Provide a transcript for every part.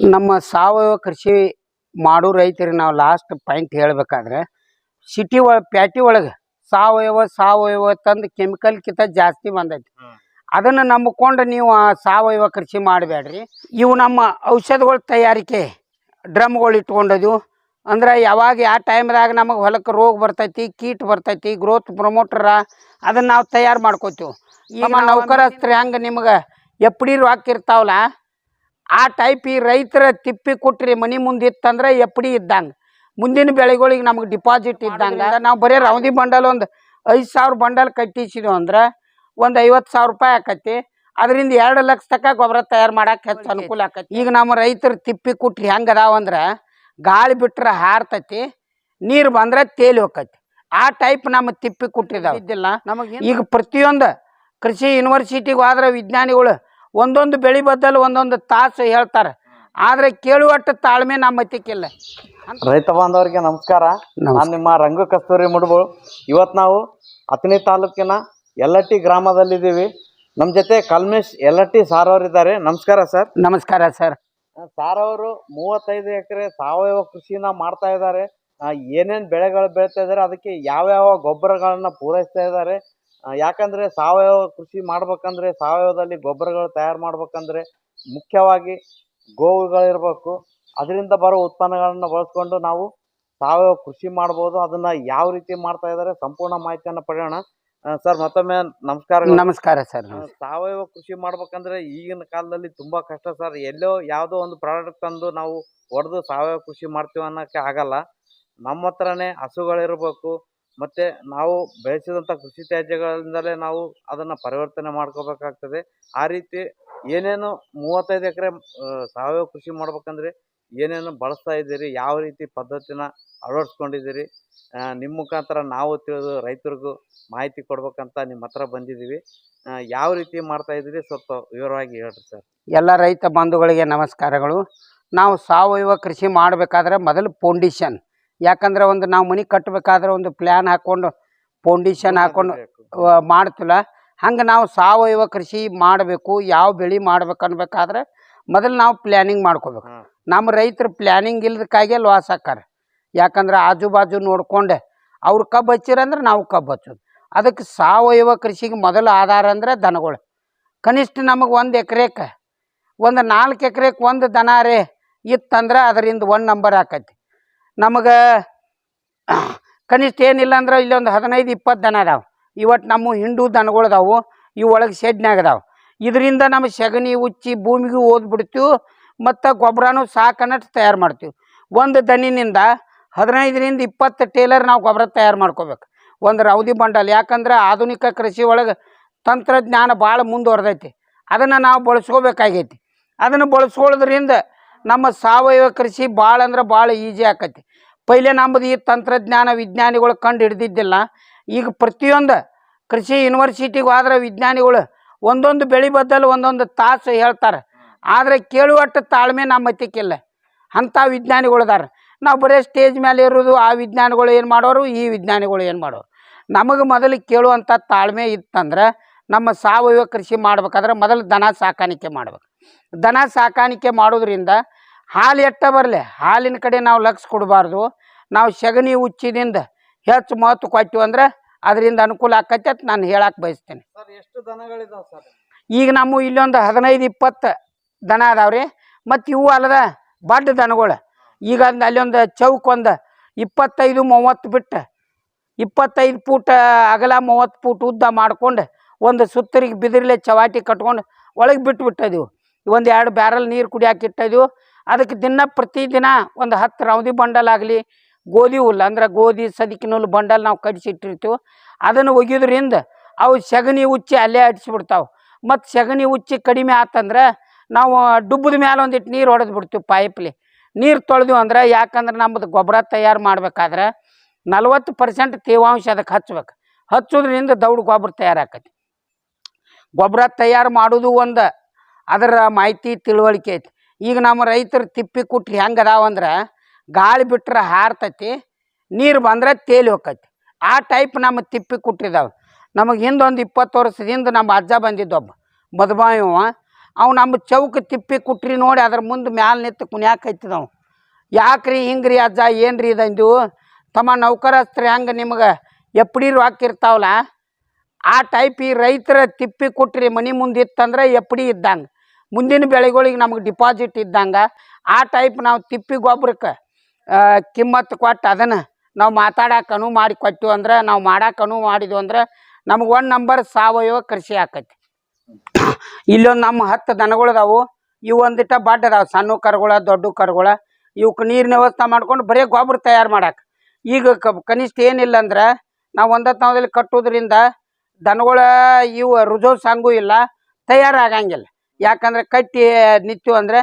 ನಮ್ಮ ಸಾವಯವ ಕೃಷಿ ಮಾಡೋ ರೈತರಿಗೆ ನಾವು ಲಾಸ್ಟ್ ಪಾಯಿಂಟ್ ಹೇಳಬೇಕಾದ್ರೆ ಸಿಟಿ ಒಳ ಪ್ಯಾಟಿ ಒಳಗೆ ಸಾವಯವ ಸಾವಯವ ತಂದು ಕೆಮಿಕಲ್ಕಿಂತ ಜಾಸ್ತಿ ಬಂದೈತಿ. ಅದನ್ನು ನಂಬಿಕೊಂಡು ನೀವು ಆ ಸಾವಯವ ಕೃಷಿ ಮಾಡಬೇಡ್ರಿ. ಇವು ನಮ್ಮ ಔಷಧಗಳ ತಯಾರಿಕೆ ಡ್ರಮ್ಗಳು ಇಟ್ಕೊಂಡದು. ಅಂದ್ರೆ ಯಾವಾಗ ಯಾವ ಟೈಮ್ದಾಗ ನಮಗೆ ಹೊಲಕ್ಕೆ ರೋಗ ಬರ್ತೈತಿ ಕೀಟ ಬರ್ತೈತಿ ಗ್ರೋತ್ ಪ್ರಮೋಟರ ಅದನ್ನು ನಾವು ತಯಾರು ಮಾಡ್ಕೋತೀವಿ. ಈಗ ನೌಕರಸ್ತ್ರ ಹೆಂಗೆ ನಿಮ್ಗೆ ಎಪ್ಪಡಿ ರೊಕ್ಕ ಇರ್ತಾವಲ್ಲ ಆ ಟೈಪ್ ಈ ರೈತರ ತಿಪ್ಪಿ ಕೊಟ್ರಿ ಮನಿ ಮುಂದೆ ಇತ್ತಂದ್ರೆ ಎಪ್ಪಡಿ ಇದ್ದಂಗೆ. ಮುಂದಿನ ಬೆಳೆಗಳಿಗೆ ನಮಗೆ ಡಿಪಾಸಿಟ್ ಇದ್ದಂಗೆ. ನಾವು ಬರೀ ರೌಂದಿ ಬಂಡಲ್ ಒಂದು ಐದು ಸಾವಿರ ಬಂಡಲ್ ಕಟ್ಟಿಸಿದ್ವು ಅಂದ್ರೆ ಒಂದು ಐವತ್ತು ಸಾವಿರ ರೂಪಾಯಿ ಆಕತಿ ಅದರಿಂದ ಎರಡು ಲಕ್ಷ ತನಕ ಗೊಬ್ಬರ ತಯಾರು ಮಾಡಕ್ಕೆ ಹೆಚ್ಚು ಅನುಕೂಲ ಆಕತಿ ಈಗ ನಮ್ಮ ರೈತರ ತಿಪ್ಪಿ ಕುಟ್ರಿ ಹೆಂಗೆ ಅದಾವಂದ್ರೆ ಗಾಳಿ ಬಿಟ್ರೆ ಹಾರ್ತತಿ ನೀರು ಬಂದ್ರೆ ತೇಲಿ ಹೋಕತಿ ಆ ಟೈಪ್ ನಮ್ಮ ತಿಪ್ಪಿ ಕೊಟ್ಟಿದ್ದಾವೆ ಇದ್ದಿಲ್ಲ. ನಮಗೆ ಈಗ ಪ್ರತಿಯೊಂದು ಕೃಷಿ ಯೂನಿವರ್ಸಿಟಿಗೆ ಹೋದ್ರೆ ವಿಜ್ಞಾನಿಗಳು ಒಂದೊಂದು ಬೆಳೆ ಬದ್ದಲ್ ಒಂದೊಂದು ತಾಸು ಹೇಳ್ತಾರೆ. ಆದ್ರೆ ಕೇಳುವಷ್ಟು ತಾಳ್ಮೆ ನಮ್ಮ ರೈತ ಬಾಂಧವರಿಗೆ ನಮಸ್ಕಾರ. ನಾನು ನಿಮ್ಮ ರಂಗು ಕಸ್ತೂರಿ ಮುಡ್ಬೋಳು ಇವತ್ತು ನಾವು ಅತನಿ ತಾಲೂಕಿನ ಯಲ್ಲಟ್ಟಿ ಗ್ರಾಮದಲ್ಲಿದ್ದೀವಿ. ನಮ್ಮ ಜೊತೆ ಕಲ್ಮೇಶ್ ಯಲ್ಲಟ್ಟಿ ಸಾರ್ ಅವರಿದ್ದಾರೆ ನಮಸ್ಕಾರ ಸರ್. ನಮಸ್ಕಾರ ಸರ್. ಸಾರ್ ಅವರು ಮೂವತ್ತೈದು ಎಕರೆ ಸಾವಯವ ಕೃಷಿನ ಮಾಡ್ತಾ ಇದ್ದಾರೆ. ಏನೇನು ಬೆಳೆಗಳು ಬೆಳೀತಾ ಇದ್ದಾರೆ ಅದಕ್ಕೆ ಯಾವ್ಯಾವ ಗೊಬ್ಬರಗಳನ್ನ ಪೂರೈಸ್ತಾ ಇದ್ದಾರೆ. ಯಾಕಂದ್ರೆ ಸಾವಯವ ಕೃಷಿ ಮಾಡ್ಬೇಕಂದ್ರೆ ಸಾವಯವದಲ್ಲಿ ಗೊಬ್ಬರಗಳು ತಯಾರು ಮಾಡ್ಬೇಕಂದ್ರೆ ಮುಖ್ಯವಾಗಿ ಗೋವುಗಳಿರ್ಬೇಕು. ಅದರಿಂದ ಬರೋ ಉತ್ಪನ್ನಗಳನ್ನ ಬಳಸ್ಕೊಂಡು ನಾವು ಸಾವಯವ ಕೃಷಿ ಮಾಡ್ಬೋದು. ಅದನ್ನ ಯಾವ ರೀತಿ ಮಾಡ್ತಾ ಇದ್ದಾರೆ ಸಂಪೂರ್ಣ ಮಾಹಿತಿಯನ್ನು ಪಡೆಯೋಣ. ಸರ್ ಮತ್ತೊಮ್ಮೆ ನಮಸ್ಕಾರ ನಮಸ್ಕಾರ ಸರ್ ಸಾವಯವ ಕೃಷಿ ಮಾಡ್ಬೇಕಂದ್ರೆ ಈಗಿನ ಕಾಲದಲ್ಲಿ ತುಂಬಾ ಕಷ್ಟ ಸರ್. ಎಲ್ಲೋ ಯಾವುದೋ ಒಂದು ಪ್ರಾಡಕ್ಟ್ ತಂದು ನಾವು ಹೊಡೆದು ಸಾವಯವ ಕೃಷಿ ಮಾಡ್ತೀವಿ ಅನ್ನೋಕೆ ಆಗಲ್ಲ. ನಮ್ಮ ಹತ್ರನೇ ಹಸುಗಳಿರ್ಬೇಕು ಮತ್ತೆ ನಾವು ಬೆಳೆಸಿದಂಥ ಕೃಷಿ ತ್ಯಾಜ್ಯಗಳಿಂದಲೇ ನಾವು ಅದನ್ನ ಪರಿವರ್ತನೆ ಮಾಡ್ಕೋಬೇಕಾಗ್ತದೆ. ಆ ರೀತಿ ಏನೇನು ಮೂವತ್ತೈದು ಎಕರೆ ಸಾವಯವ ಕೃಷಿ ಮಾಡ್ಬೇಕಂದ್ರೆ ಏನೇನು ಬಳಸ್ತಾ ಇದ್ದೀರಿ, ಯಾವ ರೀತಿ ಪದ್ಧತಿನ ಅಳವಡಿಸ್ಕೊಂಡಿದ್ದೀರಿ ನಿಮ್ಮ ಮುಖಾಂತರ ನಾವು ತಿಳಿದು ರೈತರಿಗೂ ಮಾಹಿತಿ ಕೊಡ್ಬೇಕಂತ ನಿಮ್ಮ ಹತ್ರ ಬಂದಿದ್ದೀವಿ. ಯಾವ ರೀತಿ ಮಾಡ್ತಾ ಇದ್ದೀರಿ ಸ್ವಲ್ಪ ವಿವರವಾಗಿ ಹೇಳ್ರಿ ಸರ್. ಎಲ್ಲ ರೈತ ಬಂಧುಗಳಿಗೆ ನಮಸ್ಕಾರಗಳು. ನಾವು ಸಾವಯವ ಕೃಷಿ ಮಾಡಬೇಕಾದ್ರೆ ಮೊದಲು ಫೌಂಡೇಶನ್. ಯಾಕಂದ್ರೆ ಒಂದು ನಾವು ಮನೆ ಕಟ್ಟಬೇಕಾದ್ರೆ ಒಂದು ಪ್ಲ್ಯಾನ್ ಹಾಕೊಂಡು ಫೌಂಡೇಶನ್ ಹಾಕೊಂಡು ಮಾಡ್ತಿಲ್ಲ. ಹಂಗೆ ನಾವು ಸಾವಯವ ಕೃಷಿ ಮಾಡಬೇಕು ಯಾವ ಬೆಳೆ ಮಾಡ್ಬೇಕು ಅನ್ಬೇಕಾದ್ರೆ ಮೊದಲು ನಾವು ಪ್ಲ್ಯಾನಿಂಗ್ ಮಾಡ್ಕೋಬೇಕು. ನಮ್ಮ ರೈತರು ಪ್ಲ್ಯಾನಿಂಗ್ ಇಲ್ದಕ್ಕಾಗೆ ಲಾಸ್ ಹಾಕಾರ ಯಾಕಂದ್ರೆ ಆಜು ಬಾಜು ನೋಡ್ಕೊಂಡೆ ಅವ್ರು ಕಬ್ಬು ಹಚ್ಚಿರಂದ್ರೆ ನಾವು ಕಬ್ಬು ಹಚ್ಚೋದು. ಅದಕ್ಕೆ ಸಾವಯವ ಕೃಷಿಗೆ ಮೊದಲು ಆಧಾರ ಅಂದ್ರೆ ದನಗಳು. ಕನಿಷ್ಠ ನಮಗೆ ಒಂದು ಎಕರೆಕ್ಕೆ ಒಂದು ನಾಲ್ಕು ಎಕರೆಕ್ಕೆ ಒಂದು ದನ ರೇ ಇತ್ತಂದ್ರೆ ಅದರಿಂದ ಒಂದು ನಂಬರ್ ಆಕೈತಿ. ನಮಗೆ ಕನಿಷ್ಠ ಏನಿಲ್ಲ ಅಂದ್ರೆ ಇಲ್ಲೊಂದು ಹದಿನೈದು, ಇಪ್ಪತ್ತು ದನ ಅದಾವೆ. ಇವತ್ತು ನಮ್ಮ ಹಿಂಡು ದನಗಳು ಅದಾವು. ಇವು ಒಳಗೆ ಶೆಡ್ನಾಗ ಅದಾವೆ. ಇದರಿಂದ ನಮ್ಮ ಸಗಣಿ ಉಚ್ಚಿ ಭೂಮಿಗೂ ಓದ್ಬಿಡ್ತೀವಿ ಮತ್ತು ಗೊಬ್ಬರನೂ ಸಾಕನ್ನಟ್ಟು ತಯಾರು ಮಾಡ್ತೀವಿ. ಒಂದು ದನಿನಿಂದ ಹದಿನೈದರಿಂದ ಇಪ್ಪತ್ತು ಟೇಲರ್ ನಾವು ಗೊಬ್ಬರ ತಯಾರು ಮಾಡ್ಕೋಬೇಕು. ಒಂದು ರೌದಿ ಬಂಡಲ್. ಯಾಕಂದ್ರೆ ಆಧುನಿಕ ಕೃಷಿ ಒಳಗೆ ತಂತ್ರಜ್ಞಾನ ಭಾಳ ಮುಂದುವರೆದೈತಿ. ಅದನ್ನು ನಾವು ಬಳಸ್ಕೋಬೇಕಾಗೈತಿ. ಅದನ್ನು ಬಳಸ್ಕೊಳ್ಳೋದ್ರಿಂದ ನಮ್ಮ ಸಾವಯವ ಕೃಷಿ ಭಾಳ ಅಂದ್ರೆ ಭಾಳ ಈಜಿ ಆಕೈತಿ. ಪೈಲೆ ನಮ್ಮದು ಈ ತಂತ್ರಜ್ಞಾನ ವಿಜ್ಞಾನಿಗಳು ಕಂಡು ಹಿಡ್ದಿದ್ದಿಲ್ಲ. ಈಗ ಪ್ರತಿಯೊಂದು ಕೃಷಿ ಯೂನಿವರ್ಸಿಟಿಗೆ ಹೋದ್ರೆ ವಿಜ್ಞಾನಿಗಳು ಒಂದೊಂದು ಬೆಳೆ ಬದ್ದಲು ಒಂದೊಂದು ತಾಸು ಹೇಳ್ತಾರೆ. ಆದರೆ ಕೇಳುವಟ್ಟು ತಾಳ್ಮೆ ನಮ್ಮ ಮತಿಕ್ಕಿಲ್ಲ ಅಂಥ ವಿಜ್ಞಾನಿಗಳು ಅದಾರ. ನಾವು ಬರೀ ಸ್ಟೇಜ್ ಮೇಲೆ ಇರೋದು ಆ ವಿಜ್ಞಾನಿಗಳು ಏನು ಮಾಡೋರು, ಈ ವಿಜ್ಞಾನಿಗಳು ಏನು ಮಾಡೋರು. ನಮಗೆ ಮೊದಲು ಕೇಳುವಂಥ ತಾಳ್ಮೆ ಇತ್ತಂದ್ರೆ ನಮ್ಮ ಸಾವಯವ ಕೃಷಿ ಮಾಡ್ಬೇಕಾದ್ರೆ ಮೊದಲು ದನ ಸಾಕಾಣಿಕೆ ಮಾಡ್ಬೇಕು. ದನ ಸಾಕಾಣಿಕೆ ಮಾಡೋದ್ರಿಂದ ಹಾಲು ಎಟ್ಟ ಬರಲಿ? ಹಾಲಿನ ಕಡೆ ನಾವು ಲಕ್ಷ ಕೊಡಬಾರ್ದು. ನಾವು ಸಗಣಿ ಉಚ್ಚಿದಿಂದ ಹೆಚ್ಚು ಮಹತ್ವ ಕೊಟ್ಟು ಅಂದ್ರೆ ಅದರಿಂದ ಅನುಕೂಲ ಆಕತ್ತೆ ಅಂತ ನಾನು ಹೇಳಕ್ಕೆ ಬಯಸ್ತೇನೆ. ಸರ್ ಎಷ್ಟು ದನಗಳಿದಾವೆ ಸರ್? ಈಗ ನಮ್ಮ ಇಲ್ಲೊಂದು ಹದಿನೈದು ಇಪ್ಪತ್ತು ದನ ಅದಾವ್ರಿ ಮತ್ತು ಇವು ಅಲ್ಲದ ಬಡ್ಡ ದನಗಳು. ಈಗ ಅಂದ ಅಲ್ಲೊಂದು ಚೌಕ್ ಒಂದು ಇಪ್ಪತ್ತೈದು ಮೂವತ್ತು ಬಿಟ್ಟು ಇಪ್ಪತ್ತೈದು ಫೂಟ್ ಅಗಲ ಮೂವತ್ತು ಫೂಟ್ ಉದ್ದ ಮಾಡ್ಕೊಂಡು ಒಂದು ಸುತ್ತರಿಗೆ ಬಿದಿರ್ಲೆ ಚವಾಟಿ ಕಟ್ಕೊಂಡು ಒಳಗೆ ಬಿಟ್ಟು ಬಿಟ್ಟಿದ್ದೀವಿ ಒಂದು ಎರಡು ಬ್ಯಾರಲ್ ನೀರು ಕುಡಿಯಾಕೆ ಇಟ್ಟಿದ್ದೀವಿ ಅದಕ್ಕೆ ದಿನ ಪ್ರತಿದಿನ ಒಂದು ಹತ್ತು ರೌದಿ ಬಂಡಲ್ ಆಗಲಿ, ಗೋಧಿ ಹುಲ್ಲು, ಅಂದ್ರೆ ಗೋಧಿ, ಸದಿಕಿನ ಬಂಡಲ್ ನಾವು ಕಡಿಸಿಟ್ಟಿರ್ತೀವಿ ಅದನ್ನು ಒಗೆಯೋದ್ರಿಂದ ಅವು ಸಗಣಿ ಉಚ್ಚಿ ಅಲ್ಲೇ ಅಡಿಸ್ಬಿಡ್ತಾವೆ ಮತ್ತು ಸಗಣಿ ಉಚ್ಚಿ ಕಡಿಮೆ ಆತಂದ್ರೆ ನಾವು ಡುಬ್ಬದ ಮೇಲೆ ಒಂದಿಟ್ಟು ನೀರು ಹೊಡೆದು ಬಿಡ್ತೀವಿ ಪೈಪ್ಲಿ. ನೀರು ತೊಳೆದ್ವಿ ಅಂದ್ರೆ ಯಾಕಂದ್ರೆ ನಮ್ಮದು ಗೊಬ್ಬರ ತಯಾರು ಮಾಡ್ಬೇಕಾದ್ರೆ ನಲ್ವತ್ತು ಪರ್ಸೆಂಟ್ ತೇವಾಂಶ ಅದಕ್ಕೆ ಹಚ್ಬೇಕು. ಹಚ್ಚೋದ್ರಿಂದ ದೌಡ್ ಗೊಬ್ಬರ ತಯಾರಾಕತಿ. ಗೊಬ್ಬರ ತಯಾರು ಮಾಡೋದು ಒಂದು. ಅದರ ಮಾಹಿತಿ, ತಿಳುವಳಿಕೆ ಐತಿ. ಈಗ ನಮ್ಮ ರೈತರು ತಿಪ್ಪಿ ಕುಟ್ರಿ ಹೆಂಗೆ ಅದಾವಂದ್ರೆ ಗಾಳಿ ಬಿಟ್ರೆ ಹಾರ್ತೈತಿ, ನೀರು ಬಂದ್ರೆ ತೇಲಿ ಹೋಕೈತಿ. ಆ ಟೈಪ್ ನಮ್ಮ ತಿಪ್ಪಿ ಕುಟ್ರಿದಾವೆ ನಮಗೆ ಹಿಂದೊಂದು ಇಪ್ಪತ್ತು ವರ್ಷದ ಹಿಂದೆ ನಮ್ಮ ಅಜ್ಜ ಬಂದಿದ್ದೊಬ್ಬ ಮದುಮಾಯವ ಅವು. ನಮ್ಮ ಚೌಕ ತಿಪ್ಪಿ ಕುಟ್ರಿ ನೋಡಿ ಅದ್ರ ಮುಂದೆ ಮ್ಯಾಲೆ ನಿಂತು ಕುಣ್ಯಾಕೈತದ ಅವು ಯಾಕ್ರಿ ಹಿಂಗ್ರಿ ಅಜ್ಜ, ಏನ್ರಿ ಇದಂದು ತಮ್ಮ ನೌಕರಸ್ತ್ರ ಹೆಂಗೆ ನಿಮ್ಗೆ ಎಪ್ಪಡಿ ಹಾಕಿರ್ತಾವಲ್ಲ ಆ ಟೈಪ್ ಈ ರೈತರ ತಿಪ್ಪಿ ಕುಟ್ರಿ ಮನೆ ಮುಂದೆ ಇತ್ತಂದ್ರೆ ಎಪ್ಪಡಿ ಇದ್ದಂಗೆ. ಮುಂದಿನ ಬೆಳೆಗಳಿಗೆ ನಮಗೆ ಡಿಪಾಸಿಟ್ ಇದ್ದಂಗೆ, ಆ ಟೈಪ್ ನಾವು ತಿಪ್ಪಿ ಗೊಬ್ಬರಕ್ಕೆ ಕಿಮ್ಮತ್ತು ಕೊಟ್ಟು ಅದನ್ನು ನಾವು ಮಾತಾಡಕ್ಕೆ ಅನುವು ಮಾಡಿ ಕೊಟ್ಟು ಅಂದ್ರೆ, ನಾವು ಮಾಡಕ್ಕೆ ಅನುವು ಮಾಡಿದ್ವು ಅಂದ್ರೆ, ನಮಗೆ ಒಂದು ನಂಬರ್ ಸಾವಯವ ಕೃಷಿ ಆಕೈತಿ. ಇಲ್ಲೊಂದು ನಮ್ಮ ಹತ್ತು ದನಗಳದಾವು ಇವು ಒಂದಿಟ ಬಡ್ ಅದಾವ, ಸಣ್ಣ ಕರುಗಳ, ದೊಡ್ಡ ಕರುಗಳ ಇವಕ್ಕೆ ನೀರಿನ ವ್ಯವಸ್ಥೆ ಮಾಡ್ಕೊಂಡು ಬರೀ ಗೊಬ್ಬರ ತಯಾರು ಮಾಡಕ್ಕೆ ಈಗ ಕನಿಷ್ಠ ಏನಿಲ್ಲ ಅಂದ್ರೆ, ನಾವು ಒಂದೇ ತಾವದಲ್ಲಿ ಕಟ್ಟೋದ್ರಿಂದ ದನಗಳ ಇವು ರುಜೋ ಸಾಂಗೂ ಇಲ್ಲ, ತಯಾರಾಗಂಗಿಲ್ಲ. ಯಾಕಂದ್ರೆ ಕಟ್ಟಿ ನಿತ್ತು ಅಂದ್ರೆ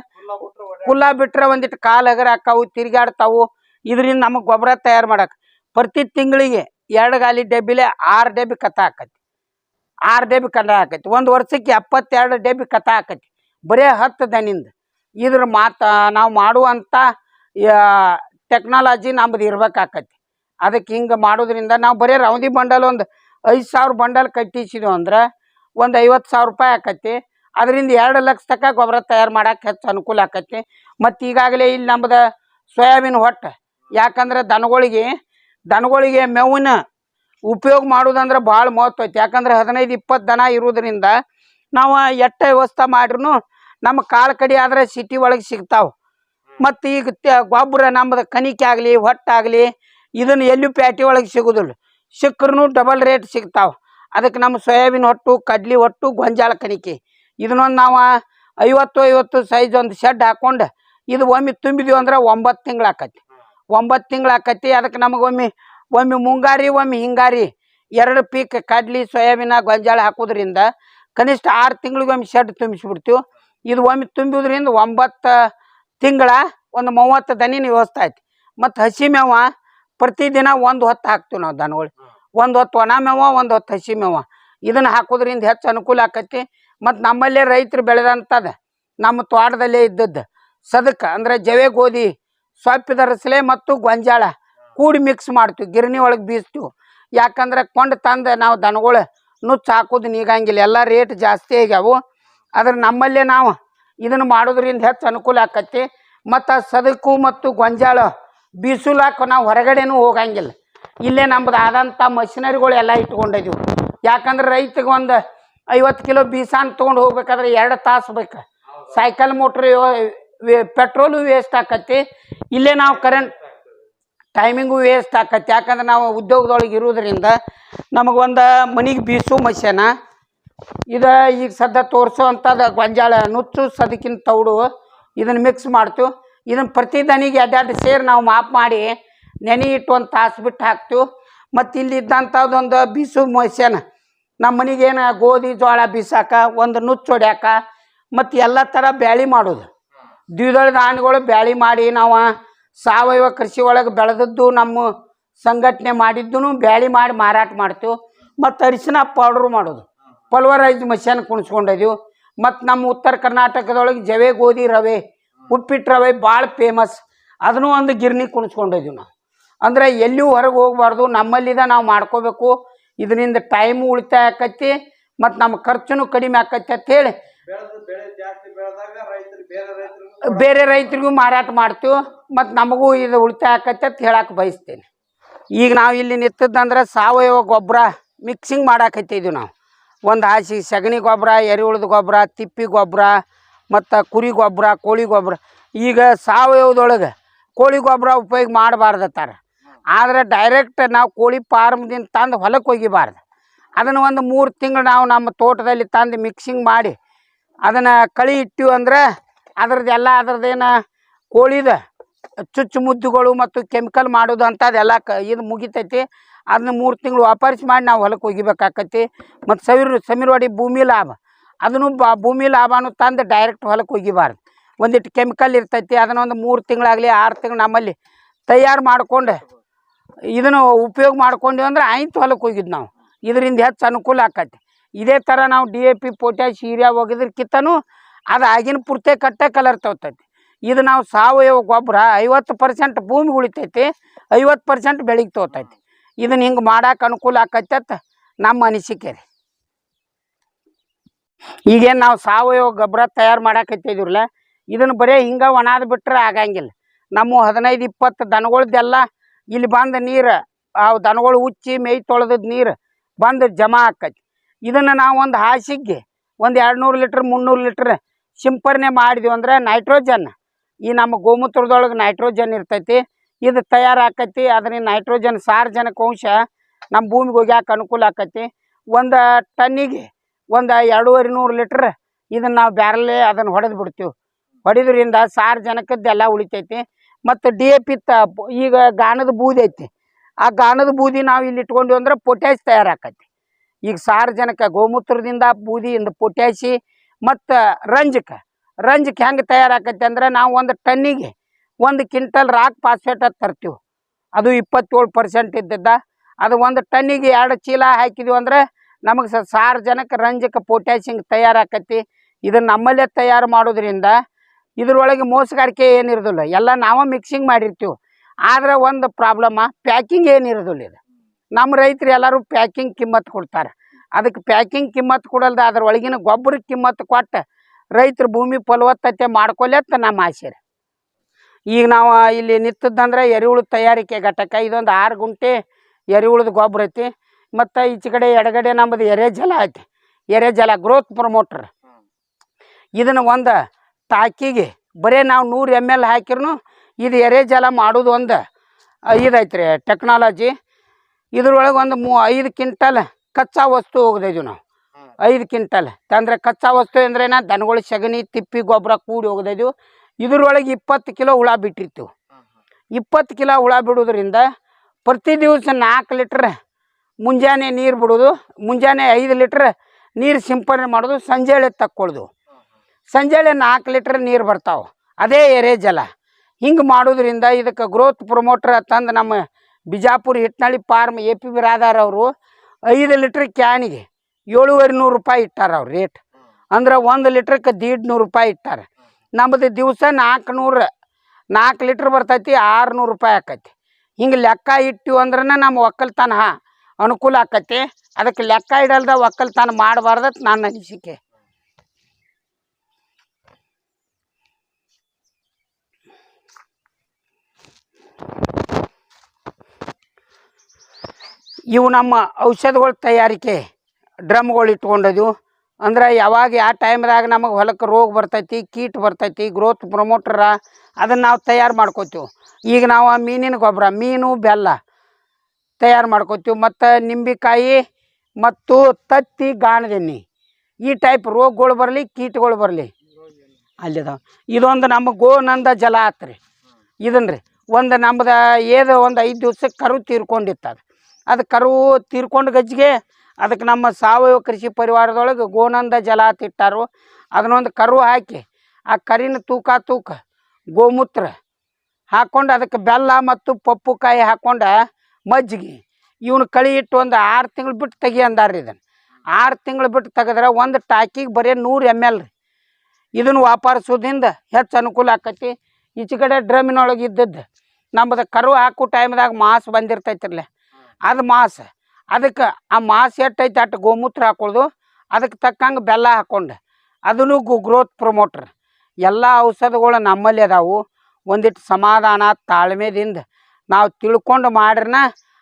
ಕುಲ್ಲ ಬಿಟ್ರೆ ಒಂದಿಟ್ಟು ಕಾಲು ಹಗರ ಹಾಕವು ತಿರ್ಗಾಡ್ತಾವು. ಇದರಿಂದ ನಮಗೆ ಗೊಬ್ಬರ ತಯಾರು ಮಾಡಕ್. ಪ್ರತಿ ತಿಂಗಳಿಗೆ ಎರಡು ಗಾಲಿ ಡಬ್ಬಿಲೆ ಆರು ಡಬ್ಬಿ ಕತ್ತ ಹಾಕತಿ. ಆರು ಡಬ್ಬಿ ಕದ ಹಾಕತಿ. ಒಂದು ವರ್ಷಕ್ಕೆ ಎಪ್ಪತ್ತೆರಡು ಡಬ್ಬಿ ಕಥ ಹಾಕತಿ. ಬರೇ ಹತ್ತು ದನಿಂದ. ಇದ್ರ ಮಾತ, ನಾವು ಮಾಡುವಂಥ ಟೆಕ್ನಾಲಜಿ ನಮ್ದು ಇರ್ಬೇಕಾಕತಿ. ಅದಕ್ಕೆ ಹಿಂಗೆ ಮಾಡೋದ್ರಿಂದ ನಾವು ಬರೇ ರೌದಿ ಬಂಡಲ್ ಒಂದು ಐದು ಸಾವಿರ ಬಂಡಲ್ ಕಟ್ಟಿಸಿದ್ವು ಅಂದ್ರೆ ಒಂದು ಐವತ್ತು ಸಾವಿರ ರೂಪಾಯಿ ಆಕತಿ. ಅದರಿಂದ ಎರಡು ಲಕ್ಷ ತಕ್ಕ ಗೊಬ್ಬರ ತಯಾರು ಮಾಡಕ್ಕೆ ಹೆಚ್ಚು ಅನುಕೂಲ ಆಕತಿ. ಮತ್ತು ಈಗಾಗಲೇ ಇಲ್ಲಿ ನಮ್ದು ಸೋಯಾಬೀನ್ ಹೊಟ್ಟೆ, ಯಾಕಂದ್ರೆ ದನಗಳಿಗೆ ದನಗಳಿಗೆ ಮೇವಿನ ಉಪಯೋಗ ಮಾಡೋದಂದ್ರೆ ಭಾಳ ಮಹತ್ವ ಐತಿ. ಯಾಕಂದ್ರೆ ಹದಿನೈದು, ಇಪ್ಪತ್ತು ದನ ಇರೋದ್ರಿಂದ ನಾವು ಎಟ್ಟ ವ್ಯವಸ್ಥೆ ಮಾಡ್ರೂ ನಮ್ಮ ಕಾಳು ಕಡಿ ಆದ್ರೆ ಸಿಟಿ ಒಳಗೆ ಸಿಗ್ತಾವೆ. ಮತ್ತು ಈಗ ಗೊಬ್ಬರ ನಮ್ಮದು ಕಣಿಕೆ ಆಗಲಿ ಹೊಟ್ಟಾಗಲಿ ಇದನ್ನು ಎಲ್ಲೂ ಪ್ಯಾಟಿ ಒಳಗೆ ಸಿಗೋದಿಲ್ಲ. ಸಿಕ್ಕರೂ ಡಬಲ್ ರೇಟ್ ಸಿಗ್ತಾವೆ. ಅದಕ್ಕೆ ನಮ್ಮ ಸೋಯಾಬೀನ್ ಹೊಟ್ಟು, ಕಡ್ಲಿ ಹೊಟ್ಟು, ಗೊಂಜಾಳ ಕಣಿಕೆ. ಇದನ್ನೊಂದು ನಾವು ಐವತ್ತು ಐವತ್ತು ಸೈಜ್ ಒಂದು ಶೆಡ್ ಹಾಕೊಂಡು ಇದು ಒಮ್ಮೆ ತುಂಬಿದೀವಿ ಅಂದ್ರೆ ಒಂಬತ್ತು ತಿಂಗಳು ಆಕತಿ. ಒಂಬತ್ತು ತಿಂಗಳು ಆಕತಿ ಅದಕ್ಕೆ ನಮಗೆ ಒಮ್ಮೆ ಒಮ್ಮೆ ಮುಂಗಾರಿ, ಒಮ್ಮೆ ಹಿಂಗಾರಿ ಎರಡು ಪೀಕ್ ಕಡ್ಲಿ, ಸೋಯಾಬೀನ, ಗೊಂಜಾಳ ಹಾಕೋದ್ರಿಂದ ಕನಿಷ್ಠ ಆರು ತಿಂಗಳಿಗೊಮ್ಮೆ ಶೆಡ್ ತುಂಬಿಸ್ಬಿಡ್ತೀವಿ. ಇದು ಒಮ್ಮೆ ತುಂಬಿದ್ರಿಂದ ಒಂಬತ್ತು ತಿಂಗಳ ಒಂದು ಮೂವತ್ತು ದನಿನ ವ್ಯವಸ್ಥೆ ಐತಿ ಮತ್ತು ಹಸಿ ಮೇವ ಪ್ರತಿದಿನ ಒಂದು ಹೊತ್ತು ಹಾಕ್ತೀವಿ ನಾವು ದನಗಳು. ಒಂದು ಹೊತ್ತು ಒಣ ಮೇವ, ಒಂದು ಹೊತ್ತು ಹಸಿ ಮೇವ. ಇದನ್ನು ಹಾಕೋದ್ರಿಂದ ಹೆಚ್ಚು ಅನುಕೂಲ ಆಕೈತಿ. ಮತ್ತು ನಮ್ಮಲ್ಲೇ ರೈತರು ಬೆಳೆದಂಥದ್ದು ನಮ್ಮ ತೋಟದಲ್ಲೇ ಇದ್ದದ್ದು. ಸದಕ ಅಂದರೆ ಜವೆ, ಗೋಧಿ ಸೊಪ್ಪಿದ ರಸಲೆ ಮತ್ತು ಗೊಂಜಾಳ ಕೂಡಿ ಮಿಕ್ಸ್ ಮಾಡ್ತೀವಿ ಗಿರಣಿ ಒಳಗೆ ಬೀಸ್ತೀವಿ. ಯಾಕಂದ್ರೆ ಕೊಂಡು ತಂದು ನಾವು ದನಗಳು ನುಚ್ಚು ಹಾಕೋದು ನೀಗಂಗಿಲ್ಲ, ಎಲ್ಲ ರೇಟ್ ಜಾಸ್ತಿ ಆಗ್ಯಾವು. ಆದ್ರೆ ನಮ್ಮಲ್ಲೇ ನಾವು ಇದನ್ನು ಮಾಡೋದ್ರಿಂದ ಹೆಚ್ಚು ಅನುಕೂಲ ಆಕತಿ ಮತ್ತು ಸದಕು ಮತ್ತು ಗೊಂಜಾಳ ಬೀಸುಲಾಕ ನಾವು ಹೊರಗಡೆನೂ ಹೋಗಂಗಿಲ್ಲ. ಇಲ್ಲೇ ನಮ್ದು ಆದಂಥ ಮಷಿನರಿಗಳು ಎಲ್ಲ ಇಟ್ಕೊಂಡಿದ್ದೀವಿ ಯಾಕಂದ್ರೆ ರೈತಗೆ ಐವತ್ತು ಕಿಲೋ ಬೀಸಾನ್ ತೊಗೊಂಡು ಹೋಗ್ಬೇಕಾದ್ರೆ ಎರಡು ತಾಸು ಬೇಕು. ಸೈಕಲ್, ಮೋಟ್ರ್ ಪೆಟ್ರೋಲು ವೇಸ್ಟ್ ಆಕತಿ ಇಲ್ಲೇ ನಾವು ಕರೆಂಟ್ ಟೈಮಿಂಗು ವೇಸ್ಟ್ ಆಕತಿ ಯಾಕಂದ್ರೆ ನಾವು ಉದ್ಯೋಗದೊಳಗೆ ಇರೋದ್ರಿಂದ ನಮಗೊಂದು ಮನೆಗೆ ಬೀಸು ಮಷೇನ ಇದು ಈಗ ಸದ್ಯ ತೋರಿಸೋ ಅಂಥದ್ದು ಗೊಂಜಾಳ ನುಚ್ಚು, ಸದಕಿನ ತೌಡು ಇದನ್ನು ಮಿಕ್ಸ್ ಮಾಡ್ತೀವಿ ಇದನ್ನು ಪ್ರತಿ ದನಿಗೆ ಎರಡು ಸೇರಿ ನಾವು ಮಾಪ್ ಮಾಡಿ ನೆನೆ ಇಟ್ಟು ಒಂದು ತಾಸು ಬಿಟ್ಟು ಹಾಕ್ತೀವಿ ಮತ್ತು ಇಲ್ಲಿ ಇದ್ದಂಥದ್ದೊಂದು ಬೀಸು ಮಷೀನ್ ನಮ್ಮ ಮನೆಗೇನು ಗೋಧಿ ಜೋಳ ಬೀಸಾಕ, ಒಂದು ನುಚ್ಚು ಹೊಡ್ಯಾಕ, ಮತ್ತು ಎಲ್ಲ ಥರ ಬ್ಯಾಳಿ ಮಾಡೋದು. ದ್ವಿದಳ ಧಾನ್ಯಗಳು ಬ್ಯಾಳಿ ಮಾಡಿ ನಾವು ಸಾವಯವ ಕೃಷಿ ಒಳಗೆ ಬೆಳೆದದ್ದು ನಮ್ಮ ಸಂಘಟನೆ ಮಾಡಿದ್ದೂ ಬ್ಯಾಳಿ ಮಾಡಿ ಮಾರಾಟ ಮಾಡ್ತೀವಿ ಮತ್ತು ಅರಿಶಿನ ಪೌಡ್ರು ಮಾಡೋದು. ಪಲ್ವರೈಸ್ ಮಷೀನ್ ಕುಣಿಸ್ಕೊಂಡಿದ್ದೀವಿ ಮತ್ತು ನಮ್ಮ ಉತ್ತರ ಕರ್ನಾಟಕದೊಳಗೆ ಜವೆ, ಗೋಧಿ ರವೆ, ಉಪ್ಪಿಟ್ಟು ರವೆ ಭಾಳ ಫೇಮಸ್ ಅದನ್ನು ಒಂದು ಗಿರ್ನಿ ಕುಣಿಸ್ಕೊಂಡಿದ್ದೀವಿ ನಾವು. ಅಂದರೆ ಎಲ್ಲಿಯೂ ಹೊರಗೆ ಹೋಗಬಾರ್ದು, ನಮ್ಮಲ್ಲಿದ ನಾವು ಮಾಡ್ಕೋಬೇಕು. ಇದರಿಂದ ಟೈಮು ಉಳಿತಾಯ ಆಕತಿ ಮತ್ತು ನಮ್ಮ ಖರ್ಚುನು ಕಡಿಮೆ ಆಕತಿ ಅಂತ ಹೇಳಿ ಬೆಳೆದ ಬೆಳೆ ಜಾಸ್ತಿ ಬೆಳೆದಾಗ ರೈತರು ಬೇರೆ ರೈತರಿಗೂ ಮಾರಾಟ ಮಾಡ್ತೀವಿ ಮತ್ತು ನಮಗೂ ಇದು ಉಳಿತಾಯ ಆಕತಿ ಅಂತ ಹೇಳಕ್ಕೆ ಬಯಸ್ತೇನೆ. ಈಗ ನಾವು ಇಲ್ಲಿ ನಿಂತದಂದ್ರೆ ಸಾವಯವ ಗೊಬ್ಬರ ಮಿಕ್ಸಿಂಗ್ ಮಾಡಾಕತ್ತಿದ್ವಿ ನಾವು. ಒಂದು ಹಾಸಿ ಸಗಣಿ ಗೊಬ್ಬರ ಎರೆಹುಳದ ಗೊಬ್ಬರ ತಿಪ್ಪಿ ಗೊಬ್ಬರ ಮತ್ತು ಕುರಿ ಗೊಬ್ಬರ ಕೋಳಿ ಗೊಬ್ಬರ. ಈಗ ಸಾವಯವದೊಳಗೆ ಕೋಳಿ ಗೊಬ್ಬರ ಉಪಯೋಗ ಮಾಡಬಾರ್ದತ್ತಾರ. ಆದರೆ ಡೈರೆಕ್ಟ್ ನಾವು ಕೋಳಿ ಫಾರ್ಮ್ದಿಂದ ತಂದು ಹೊಲಕ್ಕೆ ಒಗಿಬಾರ್ದು ಅದನ್ನು ಒಂದು ಮೂರು ತಿಂಗಳು ನಾವು ನಮ್ಮ ತೋಟದಲ್ಲಿ ತಂದು ಮಿಕ್ಸಿಂಗ್ ಮಾಡಿ ಅದನ್ನು ಕಳಿ ಇಟ್ಟಿವಿ ಅಂದ್ರೆ ಅದ್ರದ್ದೆಲ್ಲ ಅದ್ರದ್ದೇನು ಕೋಳಿದ ಚುಚ್ಚು ಮುದ್ದುಗಳು ಮತ್ತು ಕೆಮಿಕಲ್ ಮಾಡೋದು ಅಂಥದ್ದೆಲ್ಲ ಕ ಇದು ಮುಗಿತೈತಿ. ಅದನ್ನ ಮೂರು ತಿಂಗಳು ವಾಪಸ್ ಮಾಡಿ ನಾವು ಹೊಲಕ್ಕೆ ಒಗಿಬೇಕಾಕತಿ ಮತ್ತು ಸವಿರ್ ಸಮೀರ್ವಾಡಿ ಭೂಮಿ ಲಾಭ. ಅದನ್ನು ಬಾ ಭೂಮಿ ಲಾಭನೂ ತಂದು ಡೈರೆಕ್ಟ್ ಹೊಲಕ್ಕೆ ಒಗಿಬಾರ್ದು ಒಂದಿಟ್ಟು ಕೆಮಿಕಲ್ ಇರ್ತೈತಿ, ಅದನ್ನ ಒಂದು ಮೂರು ತಿಂಗಳಾಗಲಿ ಆರು ತಿಂಗಳು ನಮ್ಮಲ್ಲಿ ತಯಾರು ಮಾಡ್ಕೊಂಡು ಇದನ್ನು ಉಪಯೋಗ ಮಾಡ್ಕೊಂಡ್ವಿ ಅಂದ್ರೆ ಆಯ್ತು ಹೊಲಕ್ಕೆ ಹೋಗಿದ್ದು ನಾವು. ಇದರಿಂದ ಹೆಚ್ಚು ಅನುಕೂಲ ಆಕತಿ ಇದೇ ಥರ ನಾವು D A P potash urea ಹೋಗಿದ್ರಕ್ಕಿಂತನೂ ಅದು ಆಗಿನ ಪೂರ್ತಿ ಕಟ್ಟೆ ಕಲರ್ ತಗೋತೈತಿ ಇದು ನಾವು ಸಾವಯವ ಗೊಬ್ಬರ ಐವತ್ತು ಪರ್ಸೆಂಟ್ ಭೂಮಿ ಉಳಿತೈತಿ, ಐವತ್ತು ಪರ್ಸೆಂಟ್ ಬೆಳಿಗ್ಗೆ ತಗೋತೈತಿ ಇದನ್ನ ಹಿಂಗೆ ಮಾಡಕ್ಕೆ ಅನುಕೂಲ ಆಕೈತೆ ಅಂತ ನಮ್ಮ ಅನಿಸಿಕೆ ರೀ. ಈಗೇನು ನಾವು ಸಾವಯವ ಗೊಬ್ಬರ ತಯಾರು ಮಾಡಾಕತ್ತಿದ್ರಲ್ಲ ಇದನ್ನು ಬರೀ ಹಿಂಗೆ ಒಣಾದ ಬಿಟ್ರೆ ಆಗಂಗಿಲ್ಲ. ನಮ್ಮ ಹದಿನೈದು, ಇಪ್ಪತ್ತು ದನಗಳ್ದೆಲ್ಲ ಇಲ್ಲಿ ಬಂದ ನೀರು, ಆ ದನಗಳು ಉಚ್ಚಿ ಮೇಯ್ ತೊಳೆದ ನೀರು ಬಂದು ಜಮಾ ಆಕೈತಿ. ಇದನ್ನು ನಾವು ಒಂದು ಹಾಸಿಗೆ, ಒಂದು ಎರಡು ನೂರು ಲೀಟ್ರ್, ಮುನ್ನೂರು ಲೀಟ್ರ್ ಸಿಂಪರಣೆ ಮಾಡಿದ್ವಿ ಅಂದ್ರೆ ನೈಟ್ರೋಜನ್ ಈ ನಮ್ಮ ಗೋಮೂತ್ರದೊಳಗೆ ನೈಟ್ರೋಜನ್ ಇರ್ತೈತಿ, ಇದು ತಯಾರಾಕೈತಿ ಅದರಿಂದ ನೈಟ್ರೋಜನ್ ಸಾರ್ವಜನಿಕ ಅಂಶ ನಮ್ಮ ಭೂಮಿಗೆ ಹೋಗ್ಯಾಕೆ ಅನುಕೂಲ ಆಕೈತಿ. ಒಂದು ಟನ್ನಿಗೆ ಒಂದು ಎರಡೂವರೆ ನೂರು ಲೀಟ್ರ್ ಇದನ್ನು ನಾವು ಬ್ಯಾರಲ್ಲೇ ಅದನ್ನು ಹೊಡೆದು ಬಿಡ್ತೀವಿ ಹೊಡೆದ್ರಿಂದ ಸಾರ್ವಜನಿಕದ್ದೆಲ್ಲ ಉಳಿತೈತಿ. ಮತ್ತು ಡಿ ಎ ಪಿ ತ ಈಗ ಗಾಣದ ಬೂದಿ ಐತಿ. ಆ ಗಾಣದ ಬೂದಿ ನಾವು ಇಲ್ಲಿ ಇಟ್ಕೊಂಡ್ವಿ ಅಂದ್ರೆ ಪೊಟ್ಯಾಶ್ ತಯಾರಾಕತಿ. ಈಗ ಸಾರ್ವಜನಿಕ ಗೋಮೂತ್ರದಿಂದ ಬೂದಿಯಿಂದ ಪೊಟ್ಯಾಸಿ ಮತ್ತು ರಂಜಕ. ರಂಜಕ ಹೆಂಗೆ ತಯಾರಾಕತಿ ಅಂದ್ರೆ ನಾವು ಒಂದು ಟನ್ನಿಗೆ ಒಂದು ಕ್ವಿಂಟಲ್ ರಾಕ್ ಪಾಸ್ಫೇಟ್ ಅಂತ ತರ್ತೀವಿ. ಅದು ಇಪ್ಪತ್ತೇಳು ಪರ್ಸೆಂಟ್ ಇದ್ದದ್ದ. ಅದು ಒಂದು ಟನ್ನಿಗೆ ಎರಡು ಚೀಲ ಹಾಕಿದ್ವಿ ಅಂದ್ರೆ ನಮಗೆ ಸ ಸಾರ್ವಜನಿಕ ರಂಜಕ ಪೊಟ್ಯಾಶಿಂಗ್ ತಯಾರಾಕತಿ. ಇದನ್ನು ನಮ್ಮಲ್ಲೇ ತಯಾರು ಮಾಡೋದ್ರಿಂದ ಇದ್ರೊಳಗೆ ಮೋಸಗಾರಿಕೆ ಏನಿರೋದಿಲ್ಲ ಎಲ್ಲ ನಾವು ಮಿಕ್ಸಿಂಗ್ ಮಾಡಿರ್ತೀವಿ. ಆದ್ರೆ ಒಂದು ಪ್ರಾಬ್ಲಮ್ಮ ಪ್ಯಾಕಿಂಗ್ ಏನಿರೋದಿಲ್ಲ ಇದು. ನಮ್ಮ ರೈತರು ಎಲ್ಲರೂ ಪ್ಯಾಕಿಂಗ್ ಕಿಮ್ಮತ್ತು ಕೊಡ್ತಾರೆ. ಅದಕ್ಕೆ ಪ್ಯಾಕಿಂಗ್ ಕಿಮ್ಮತ್ತು ಕೊಡಲ್ದ ಅದ್ರ ಒಳಗಿನ ಗೊಬ್ಬರಕ್ಕೆ ಕಿಮ್ಮತ್ತು ಕೊಟ್ಟು ರೈತರು ಭೂಮಿ ಫಲವತ್ತತೆ ಮಾಡ್ಕೊಲ್ಲತ್ತ ನಮ್ಮ ಆಸೆ ಈಗ ನಾವು ಇಲ್ಲಿ ನಿಂತದ್ದಂದ್ರೆ ಎರೆಹುಳು ತಯಾರಿಕೆ ಘಟಕ. ಇದೊಂದು ಆರು ಗುಂಟೆ ಎರೆಹುಳದ ಗೊಬ್ಬರ ಐತಿ. ಮತ್ತು ಈಚೆ ಕಡೆ ಎಡಗಡೆ ನಮ್ಮದು ಎರೆಜಲ ಐತಿ. ಎರೆಜಲ ಗ್ರೋತ್ ಪ್ರಮೋಟ್ರ್ ಇದನ್ನು ಒಂದು ಟಾಕಿಗೆ ಬರೀ ನಾವು ನೂರು ಎಂ ಎಲ್ ಹಾಕಿರೂ ಇದು ಎರೆಜಲ ಮಾಡೋದು ಒಂದು ಇದೈತೆ ರೀ ಟೆಕ್ನಾಲಜಿ ಇದ್ರೊಳಗೆ ಒಂದು ಮೂ, ಐದು ಕ್ವಿಂಟಲ್ ಕಚ್ಚಾ ವಸ್ತು ಹೋಗ್ದಿದ್ವಿ ನಾವು. ಐದು ಕ್ವಿಂಟಲ್ ತಂದ್ರೆ ಕಚ್ಚಾ ವಸ್ತು ಅಂದ್ರೆ ದನಗಳ ಸಗಣಿ, ತಿಪ್ಪಿ ಗೊಬ್ಬರ ಕೂಡಿ ಹೋಗ್ದಿದ್ವು ಇದ್ರೊಳಗೆ ಇಪ್ಪತ್ತು ಕಿಲೋ ಹುಳ ಬಿಟ್ಟಿರ್ತೀವಿ. ಇಪ್ಪತ್ತು ಕಿಲೋ ಹುಳ ಬಿಡೋದ್ರಿಂದ ಪ್ರತಿ ದಿವಸ ನಾಲ್ಕು ಲೀಟ್ರ್ ಮುಂಜಾನೆ ನೀರು ಬಿಡೋದು. ಮುಂಜಾನೆ ಐದು ಲೀಟ್ರ್ ನೀರು ಸಿಂಪಡಣೆ ಮಾಡೋದು. ಸಂಜೆಳೆ ತಕ್ಕೊಳ್ಳೋದು ಸಂಜೆಳೆ ನಾಲ್ಕು ಲೀಟ್ರ್ ನೀರು ಬರ್ತಾವೆ. ಅದೇ ಎರೆಜಲ ಹಿಂಗೆ ಮಾಡೋದ್ರಿಂದ ಇದಕ್ಕೆ ಗ್ರೋತ್ ಪ್ರಮೋಟ್ರ್ ತಂದು ನಮ್ಮ Bijapur Hitnalli farm A P Biradar ಅವರು ಐದು ಲೀಟ್ರ್ ಕ್ಯಾನಿಗೆ ಏಳುವರೆ ನೂರು ರೂಪಾಯಿ ಇಟ್ಟಾರ ಅವ್ರು ರೇಟ್ ಅಂದ್ರೆ ಒಂದು ಲೀಟ್ರಕ್ಕೆ ದೀಡ್ ನೂರು ರೂಪಾಯಿ ಇಟ್ಟಾರ. ನಮ್ಮದು ದಿವಸ ನಾಲ್ಕು ನೂರು ನಾಲ್ಕು ಲೀಟ್ರ್ ಬರ್ತೈತಿ, ಆರುನೂರು ರೂಪಾಯಿ ಆಕೈತಿ. ಹಿಂಗೆ ಲೆಕ್ಕ ಇಟ್ಟಿವಿ ಅಂದ್ರೆ ನಮ್ಮ ಒಕ್ಕಲ್ತನ ಅನುಕೂಲ ಆಕೈತಿ. ಅದಕ್ಕೆ ಲೆಕ್ಕ ಇಡಲ್ದ ಒಕ್ಕಲ್ತನ ಮಾಡಬಾರ್ದತ್ ನನ್ನ ಅನಿಸಿಕೆ. ಇವು ನಮ್ಮ ಔಷಧಗಳ ತಯಾರಿಕೆ. ಡ್ರಮ್ಗಳು ಇಟ್ಕೊಂಡದು. ಅಂದ್ರೆ ಯಾವಾಗ ಯಾವ ಟೈಮ್ದಾಗ ನಮಗೆ ಹೊಲಕ್ಕೆ ರೋಗ ಬರ್ತೈತಿ, ಕೀಟ ಬರ್ತೈತಿ ಗ್ರೋತ್ ಪ್ರಮೋಟರ ಅದನ್ನು ನಾವು ತಯಾರು ಮಾಡ್ಕೋತೀವಿ. ಈಗ ನಾವು ಮೀನಿನ ಗೊಬ್ಬರ, ಮೀನು, ಬೆಲ್ಲ ತಯಾರು ಮಾಡ್ಕೋತೀವಿ. ಮತ್ತು ನಿಂಬೆಕಾಯಿ ಮತ್ತು ತತ್ತಿ, ಗಾಣದೆಣ್ಣೆ. ಈ ಟೈಪ್ ರೋಗಗಳು ಬರಲಿ, ಕೀಟಗಳು ಬರಲಿ. ಅಲ್ಲಿದ ಇದೊಂದು ನಮ್ಮ ಗೋನಂದ ಜಲ ಆತ್ರಿ. ಇದನ್ನ ರೀ ಒಂದು ನಮ್ದು ಏದು ಒಂದು ಐದು ದಿವ್ಸಕ್ಕೆ ಕರು ತೀರ್ಕೊಂಡಿತ್ತು ಅದು ಕರು ತೀರ್ಕೊಂಡು ಗಜ್ಜಿಗೆ ಅದಕ್ಕೆ ನಮ್ಮ ಸಾವಯವ ಕೃಷಿ ಪರಿವಾರದೊಳಗೆ ಗೋನಂದ ಜಲ ಇಟ್ಟಾರು. ಅದನ್ನೊಂದು ಕರು ಹಾಕಿ ಆ ಕರಿನ ತೂಕ ತೂಕ ಗೋಮೂತ್ರ ಹಾಕ್ಕೊಂಡು ಅದಕ್ಕೆ ಬೆಲ್ಲ ಮತ್ತು ಪಪ್ಪು ಕಾಯಿ ಹಾಕ್ಕೊಂಡು ಮಜ್ಜಿಗೆ. ಇವನು ಕಳಿ ಇಟ್ಟು ಒಂದು ಆರು ತಿಂಗಳು ಬಿಟ್ಟು ತೆಗಿ ಅಂದಾರ್ರಿ ಇದನ್ನು. ಆರು ತಿಂಗಳು ಬಿಟ್ಟು ತೆಗೆದ್ರೆ ಒಂದು ಟಾಕಿಗೆ ಬರೀ ನೂರು ಎಂ ಎಲ್ ರೀ. ಇದನ್ನು ವ್ಯಾಪಾರಿಸೋದಿಂದ ಹೆಚ್ಚು ಅನುಕೂಲ ಆಕೈತಿ. ಈಚೆ ಕಡೆ ಡ್ರಮ್ಮಿನೊಳಗೆ ಇದ್ದದ್ದು ನಮ್ಮದು ಕರು ಹಾಕೋ ಟೈಮ್ದಾಗ ಮಾಸ್ ಬಂದಿರ್ತೈತಿರ್ಲೆ. ಅದು ಮಾಸ್. ಅದಕ್ಕೆ ಆ ಮಾಸ್ ಎಟ್ಟೈತೆ ಅಟ್ಟು ಗೋಮೂತ್ರ ಹಾಕೊಳ್ಳೋದು ಅದಕ್ಕೆ ತಕ್ಕಂಗೆ ಬೆಲ್ಲ ಹಾಕ್ಕೊಂಡು ಅದನ್ನು ಗು ಗ್ರೋತ್ ಪ್ರಮೋಟ್ರ್. ಎಲ್ಲ ಔಷಧಗಳು ನಮ್ಮಲ್ಲಿ ಅದಾವು. ಒಂದಿಟ್ಟು ಸಮಾಧಾನ, ತಾಳ್ಮೆದಿಂದ ನಾವು ತಿಳ್ಕೊಂಡು ಮಾಡ್ರನ